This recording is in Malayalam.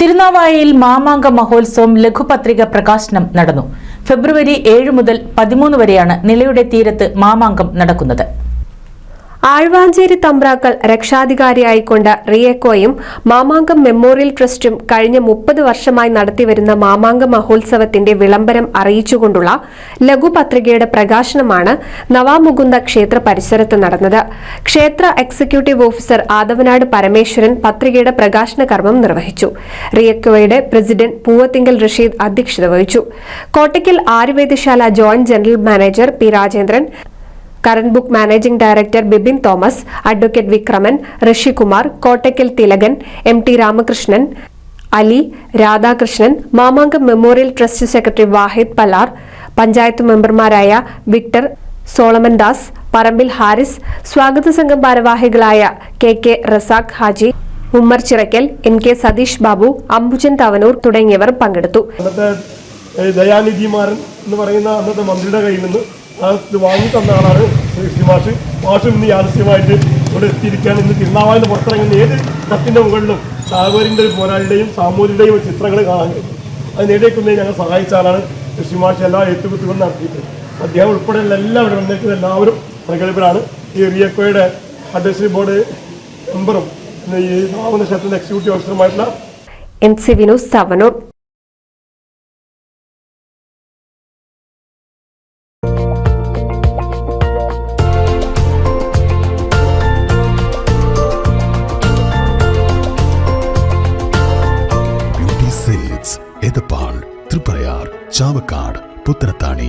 തിരുനാവായയിൽ മാമാങ്ക മഹോത്സവം ലഘുപത്രിക പ്രകാശനം നടന്നു. ഫെബ്രുവരി ഏഴ് മുതൽ പതിമൂന്ന് വരെയാണ് നിലയുടെ തീരത്ത് മാമാങ്കം നടക്കുന്നത്. ആഴ്വാഞ്ചേരി തമ്പ്രാക്കൾ രക്ഷാധികാരിയായിക്കൊണ്ട് റിയക്കോയും മാമാങ്കം മെമ്മോറിയൽ ട്രസ്റ്റും കഴിഞ്ഞ മുപ്പത് വർഷമായി നടത്തിവരുന്ന മാമാങ്ക മഹോത്സവത്തിന്റെ വിളംബരം അറിയിച്ചുകൊണ്ടുള്ള ലഘുപത്രികയുടെ പ്രകാശനമാണ് നവാമുകുന്ദ ക്ഷേത്ര പരിസരത്ത് നടന്നത്. ക്ഷേത്ര എക്സിക്യൂട്ടീവ് ഓഫീസർ ആദവനാട് പരമേശ്വരൻ പത്രികയുടെ പ്രകാശന കർമ്മം നിർവഹിച്ചു. റിയക്കോയുടെ പ്രസിഡന്റ് പൂവത്തിങ്കൽ റഷീദ് അധ്യക്ഷത വഹിച്ചു. Kottakkal Ayurvedasala joint general manager P Rajendran current book managing director Bibin Thomas advocate Vikraman Rishikumar Kottakkal Thilakan M T Ramakrishnan Ali Radhakrishnan Mamankam memorial trust secretary Wahid Palar panchayat മെമ്പർമാരായ വിക്ടർ സോളമൻ ദാസ് പറമ്പിൽ ഹാരിസ് സ്വാഗത സംഘം ഭാരവാഹികളായ K K Razak Haji Ummer Chirakkal N K Satheesh Babu Ambujan Thavanur തുടങ്ങിയവർ പങ്കെടുത്തു. ദയാനിധിമാരൻ എന്ന് പറയുന്ന അന്നത്തെ മന്ത്രിയുടെ കയ്യിൽ നിന്ന് വാങ്ങി തന്ന ആളാണ് ശ്രീ മാഷ്. മാഷും ഇന്ന് യാദൃശ്യമായിട്ട് ഇവിടെ എത്തിയിരിക്കാൻ ഇന്ന് തിരുനാവാലിന് പുറത്തിറങ്ങുന്ന ഏത് കത്തിന്റെ മുകളിലും സാഗോരിന്റെ പോരാളിയുടെയും സാമൂതിരിയുടെയും ഒരു ചിത്രങ്ങൾ കാണാൻ കഴിയും അത് നേടിയേക്കുന്നതിന് ഞങ്ങൾ സഹായിച്ചാലാണ് കൃഷി മാഷ് എല്ലാ ഏറ്റുകുത്തുകൾ നടത്തിയിട്ട് അദ്ദേഹം ഉൾപ്പെടെയുള്ള എല്ലാവരും വന്നേക്കുന്ന എല്ലാവരും പ്രഗത്ഭരാണ്. ഈ റിയക്കോയുടെ അഡ്വൈസറി ബോർഡ് മെമ്പറും ഈ നാമനക്ഷേത്രത്തിന്റെ എക്സിക്യൂട്ടീവ് ഓഫീസറുമായിട്ടുള്ള എം സി വിനോദ് തവനൂർ வேதப்பால் திருப்பறையார் சாவக்காடு புத்தனத்தாணி